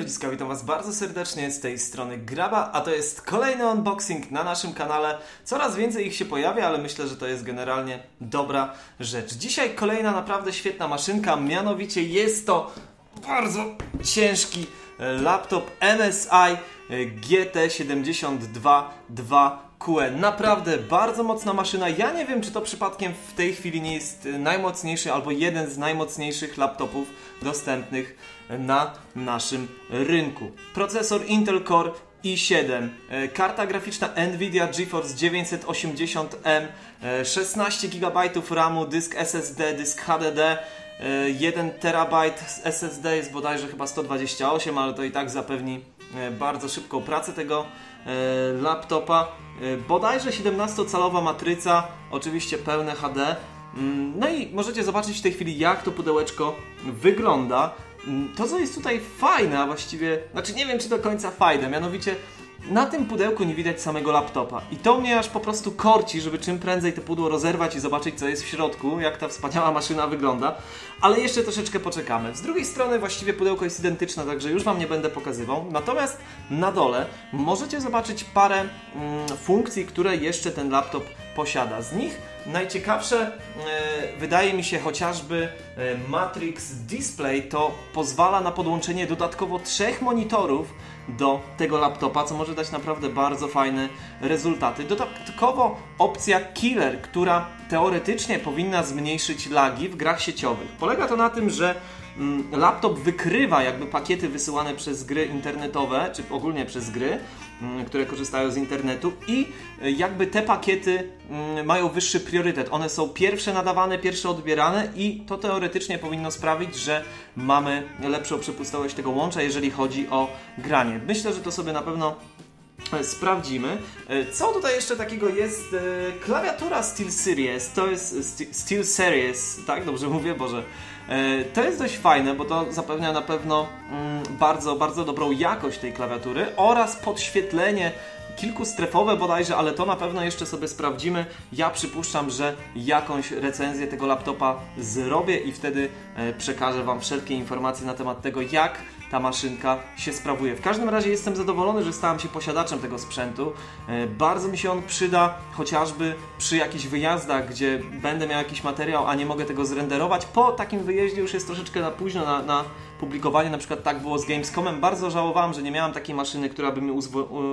ludziska, witam was bardzo serdecznie z tej strony Graba, a to jest kolejny unboxing na naszym kanale. Coraz więcej ich się pojawia, ale myślę, że to jest generalnie dobra rzecz. Dzisiaj kolejna naprawdę świetna maszynka, mianowicie jest to bardzo ciężki e, laptop MSI GT722 QE. Naprawdę bardzo mocna maszyna. Ja nie wiem, czy to przypadkiem w tej chwili nie jest najmocniejszy albo jeden z najmocniejszych laptopów dostępnych na naszym rynku. Procesor Intel Core i7, e, karta graficzna Nvidia GeForce 980M, 16 GB RAMu, dysk SSD, dysk HDD, 1 TB SSD jest bodajże chyba 128, ale to i tak zapewni e, bardzo szybką pracę tego e, laptopa. Bodajże 17-calowa matryca, oczywiście pełne HD. Mm, no i możecie zobaczyć w tej chwili jak to pudełeczko wygląda. Mm, to, co jest tutaj fajne, a właściwie, znaczy nie wiem, czy do końca fajne, mianowicie na tym pudełku nie widać samego laptopa. I to mnie aż po prostu korci, żeby czym prędzej to pudło rozerwać i zobaczyć, co jest w środku, jak ta wspaniała maszyna wygląda. Ale jeszcze troszeczkę poczekamy. Z drugiej strony właściwie pudełko jest identyczne, także już Wam nie będę pokazywał. Natomiast na dole możecie zobaczyć parę mm, funkcji, które jeszcze ten laptop posiada. Z nich najciekawsze e, wydaje mi się chociażby e, Matrix Display. To pozwala na podłączenie dodatkowo trzech monitorów do tego laptopa, co może dać naprawdę bardzo fajne rezultaty. Dodatkowo opcja Killer, która teoretycznie powinna zmniejszyć lagi w grach sieciowych. Polega to na tym, że laptop wykrywa jakby pakiety wysyłane przez gry internetowe, czy ogólnie przez gry, mm, które korzystają z internetu i y, jakby te pakiety mm, mają wyższy priorytet. One są pierwsze nadawane, pierwsze odbierane i to teoretycznie powinno sprawić, że mamy lepszą przepustowość tego łącza, jeżeli chodzi o granie. Myślę, że to sobie na pewno sprawdzimy. E, co tutaj jeszcze takiego jest? E, klawiatura Steel Series, to jest Steel Series, tak? Dobrze mówię? Boże. To jest dość fajne, bo to zapewnia na pewno mm, bardzo, bardzo dobrą jakość tej klawiatury oraz podświetlenie kilkustrefowe bodajże, ale to na pewno jeszcze sobie sprawdzimy. Ja przypuszczam, że jakąś recenzję tego laptopa zrobię i wtedy e, przekażę Wam wszelkie informacje na temat tego, jak ta maszynka się sprawuje. W każdym razie jestem zadowolony, że stałem się posiadaczem tego sprzętu. E, bardzo mi się on przyda, chociażby przy jakichś wyjazdach, gdzie będę miał jakiś materiał, a nie mogę tego zrenderować. Po takim wyjeździe już jest troszeczkę na późno na, na publikowanie, na przykład tak było z Gamescomem. Bardzo żałowałem, że nie miałem takiej maszyny, która by mi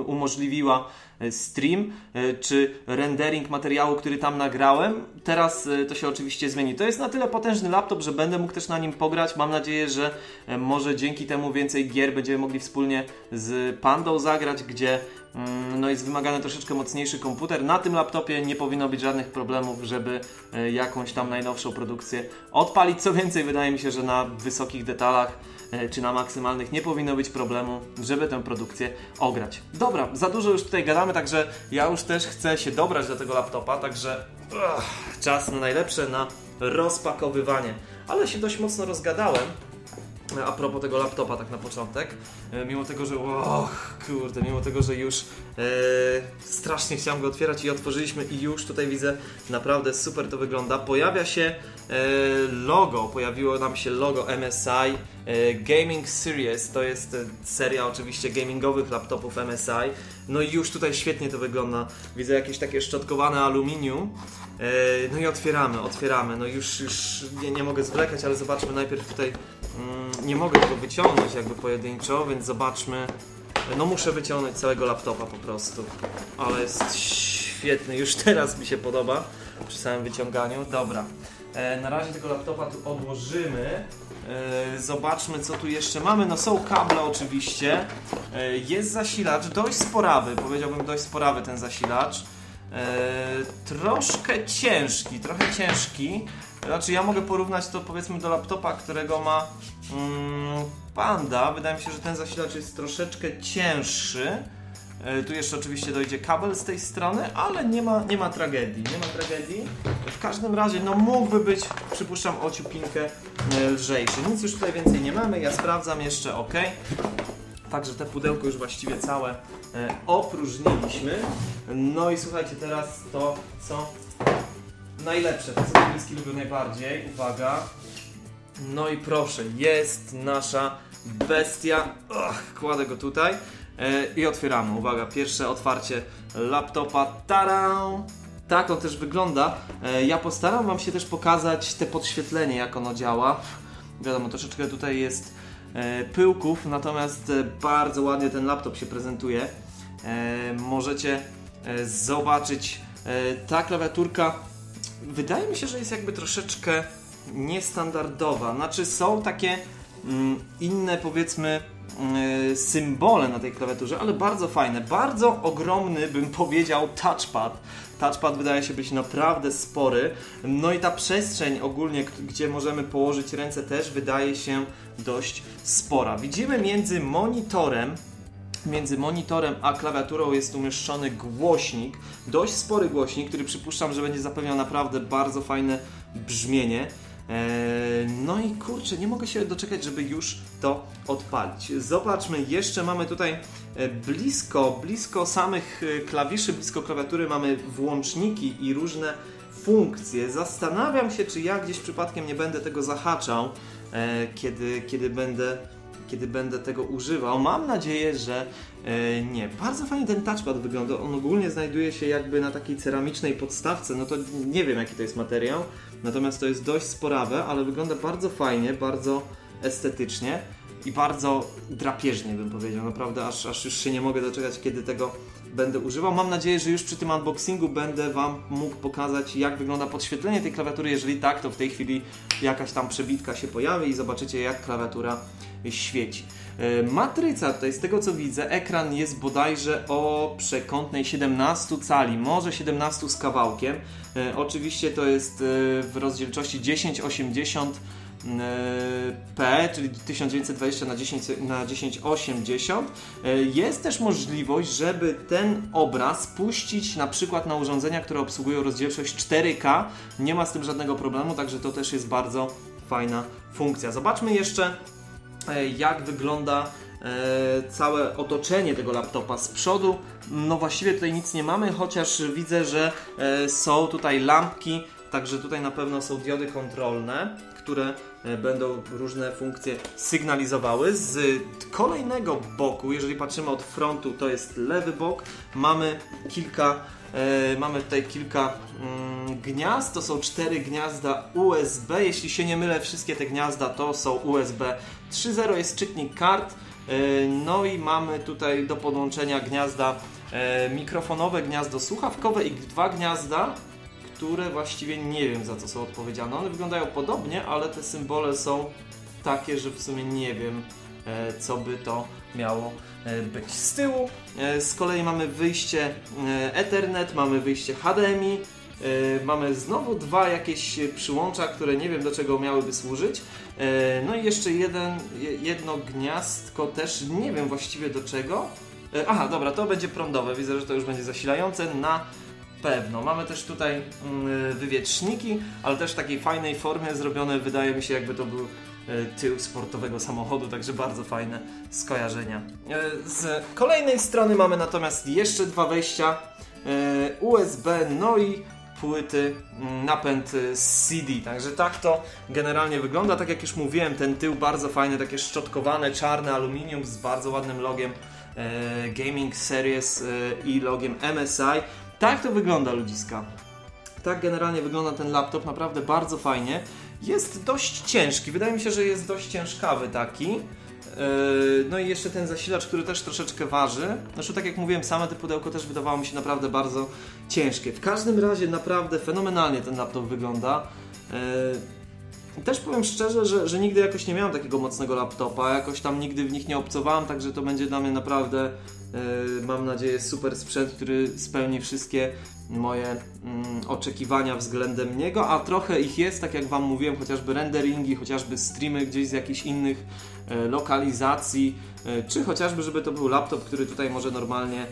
umożliwiła e, stream e, czy rendering materiału, który tam nagrałem. Teraz e, to się oczywiście zmieni. To jest na tyle potężny laptop, że będę mógł też na nim pograć. Mam nadzieję, że może dzięki temu więcej gier będziemy mogli wspólnie z Pandą zagrać, gdzie no jest wymagany troszeczkę mocniejszy komputer. Na tym laptopie nie powinno być żadnych problemów, żeby e, jakąś tam najnowszą produkcję odpalić. Co więcej, wydaje mi się, że na wysokich detalach e, czy na maksymalnych nie powinno być problemu, żeby tę produkcję ograć. Dobra, za dużo już tutaj gadamy, także ja już też chcę się dobrać do tego laptopa, także uch, czas na najlepsze, na rozpakowywanie. Ale się dość mocno rozgadałem. A propos tego laptopa tak na początek, e, mimo tego, że och, kurde, mimo tego, że już e, strasznie chciałem go otwierać i otworzyliśmy i już tutaj widzę, naprawdę super to wygląda. Pojawia się e, logo, pojawiło nam się logo MSI e, Gaming Series, to jest e, seria oczywiście gamingowych laptopów MSI. No i już tutaj świetnie to wygląda. Widzę jakieś takie szczotkowane aluminium. E, no i otwieramy, otwieramy. No już, już nie, nie mogę zwlekać, ale zobaczmy najpierw tutaj nie mogę tego wyciągnąć jakby pojedynczo, więc zobaczmy. No muszę wyciągnąć całego laptopa po prostu. Ale jest świetny, już teraz mi się podoba przy samym wyciąganiu. Dobra. E, na razie tego laptopa tu odłożymy. E, zobaczmy co tu jeszcze mamy. No są kable oczywiście. E, jest zasilacz, dość sporawy, powiedziałbym dość sporawy ten zasilacz. troszkę ciężki, trochę ciężki. Znaczy ja mogę porównać to powiedzmy do laptopa, którego ma mm, Panda. Wydaje mi się, że ten zasilacz jest troszeczkę cięższy. E, tu jeszcze oczywiście dojdzie kabel z tej strony, ale nie ma, nie ma tragedii, nie ma tragedii. W każdym razie, no mógłby być, przypuszczam, o ciupinkę e, lżejszy. Nic już tutaj więcej nie mamy, ja sprawdzam jeszcze, ok. Także te pudełko już właściwie całe e, opróżniliśmy. No i słuchajcie, teraz to, co najlepsze, to co niski lubią najbardziej. Uwaga. No i proszę, jest nasza bestia. Och, kładę go tutaj e, i otwieramy. Uwaga, pierwsze otwarcie laptopa. Taram! Tak on też wygląda. E, ja postaram Wam się też pokazać te podświetlenie, jak ono działa. Wiadomo, troszeczkę tutaj jest e, pyłków, natomiast bardzo ładnie ten laptop się prezentuje. Możecie zobaczyć, ta klawiaturka wydaje mi się, że jest jakby troszeczkę niestandardowa. Znaczy są takie mm, inne powiedzmy mm, symbole na tej klawiaturze, ale bardzo fajne. Bardzo ogromny bym powiedział touchpad. Touchpad wydaje się być naprawdę spory. No i ta przestrzeń ogólnie, gdzie możemy położyć ręce też wydaje się dość spora. Widzimy między monitorem Między monitorem a klawiaturą jest umieszczony głośnik, dość spory głośnik, który przypuszczam, że będzie zapewniał naprawdę bardzo fajne brzmienie. Eee, No i kurczę, nie mogę się doczekać, żeby już to odpalić. Zobaczmy, jeszcze mamy tutaj e, blisko, blisko samych e, klawiszy, blisko klawiatury mamy włączniki i różne funkcje. Zastanawiam się, czy ja gdzieś przypadkiem nie będę tego zahaczał, e, kiedy, kiedy będę kiedy będę tego używał. Mam nadzieję, że e, nie. Bardzo fajnie ten touchpad wygląda. On ogólnie znajduje się jakby na takiej ceramicznej podstawce. No to nie wiem jaki to jest materiał, natomiast to jest dość sporawe, ale wygląda bardzo fajnie, bardzo estetycznie i bardzo drapieżnie bym powiedział. Naprawdę aż, aż już się nie mogę doczekać, kiedy tego będę używał. Mam nadzieję, że już przy tym unboxingu będę Wam mógł pokazać, jak wygląda podświetlenie tej klawiatury. Jeżeli tak, to w tej chwili jakaś tam przebitka się pojawi i zobaczycie, jak klawiatura świeci. E, Matryca, tutaj z tego co widzę, ekran jest bodajże o przekątnej 17 cali, może 17 z kawałkiem. E, Oczywiście to jest e, w rozdzielczości 1080 p, czyli 1920 na 10 na 1080. E, Jest też możliwość, żeby ten obraz puścić na przykład na urządzenia, które obsługują rozdzielczość 4K. Nie ma z tym żadnego problemu, także to też jest bardzo fajna funkcja. Zobaczmy jeszcze jak wygląda e, całe otoczenie tego laptopa z przodu. No właściwie tutaj nic nie mamy, chociaż widzę, że e, są tutaj lampki, także tutaj na pewno są diody kontrolne, które e, będą różne funkcje sygnalizowały. Z kolejnego boku, jeżeli patrzymy od frontu, to jest lewy bok, mamy kilka E, mamy tutaj kilka mm, gniazd, to są cztery gniazda USB. Jeśli się nie mylę, wszystkie te gniazda to są USB 3.0, jest czytnik kart. E, no i mamy tutaj do podłączenia gniazda mikrofonowe, gniazdo słuchawkowe i dwa gniazda, które właściwie nie wiem za co są odpowiedzialne. One wyglądają podobnie, ale te symbole są takie, że w sumie nie wiem e, co by to miało e, być. Z tyłu e, z kolei mamy wyjście Ethernet, mamy wyjście HDMI, mamy znowu dwa jakieś przyłącza, które nie wiem do czego miałyby służyć. No i jeszcze jeden, je- jedno gniazdko też nie wiem właściwie do czego. Aha, dobra, to będzie prądowe. Widzę, że to już będzie zasilające na pewno. Mamy też tutaj mm, wywietrzniki, ale też w takiej fajnej formie zrobione. Wydaje mi się, jakby to był e, tył sportowego samochodu, także bardzo fajne skojarzenia. E, Z kolejnej strony mamy natomiast jeszcze dwa wejścia e, USB, no i płyty, mm, napęd CD. Także tak to generalnie wygląda. Tak jak już mówiłem, ten tył bardzo fajny, takie szczotkowane, czarne aluminium z bardzo ładnym logiem Gaming Series i logiem MSI. Tak to wygląda ludziska. Tak generalnie wygląda ten laptop, naprawdę bardzo fajnie. Jest dość ciężki, wydaje mi się, że jest dość ciężkawy taki. Yy, No i jeszcze ten zasilacz, który też troszeczkę waży. Zresztą tak jak mówiłem, same to pudełko też wydawało mi się naprawdę bardzo ciężkie. W każdym razie naprawdę fenomenalnie ten laptop wygląda. Też powiem szczerze, że, że nigdy jakoś nie miałem takiego mocnego laptopa, jakoś tam nigdy w nich nie obcowałem, także to będzie dla mnie naprawdę, yy, mam nadzieję, super sprzęt, który spełni wszystkie moje mm, oczekiwania względem niego, a trochę ich jest, tak jak Wam mówiłem, chociażby renderingi, chociażby streamy gdzieś z jakichś innych e, lokalizacji, e, czy chociażby, żeby to był laptop, który tutaj może normalnie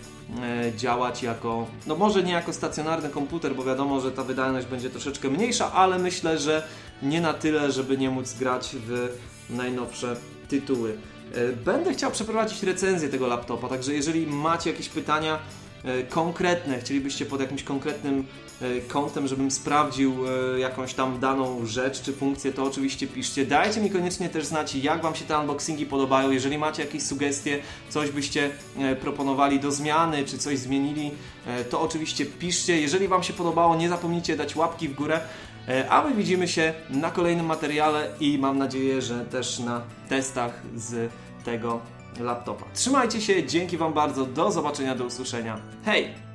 działać jako, no może nie jako stacjonarny komputer, bo wiadomo, że ta wydajność będzie troszeczkę mniejsza, ale myślę, że nie na tyle, żeby nie móc grać w najnowsze tytuły. E, Będę chciał przeprowadzić recenzję tego laptopa, także jeżeli macie jakieś pytania, e, konkretne, chcielibyście pod jakimś konkretnym e, kątem, żebym sprawdził jakąś tam daną rzecz czy funkcję, to oczywiście piszcie. Dajcie mi koniecznie też znać, jak Wam się te unboxingi podobają. Jeżeli macie jakieś sugestie, coś byście proponowali do zmiany, czy coś zmienili, to oczywiście piszcie. Jeżeli Wam się podobało, nie zapomnijcie dać łapki w górę. E, A my widzimy się na kolejnym materiale i mam nadzieję, że też na testach z tego laptopa. Trzymajcie się, dzięki Wam bardzo, do zobaczenia, do usłyszenia. Hej!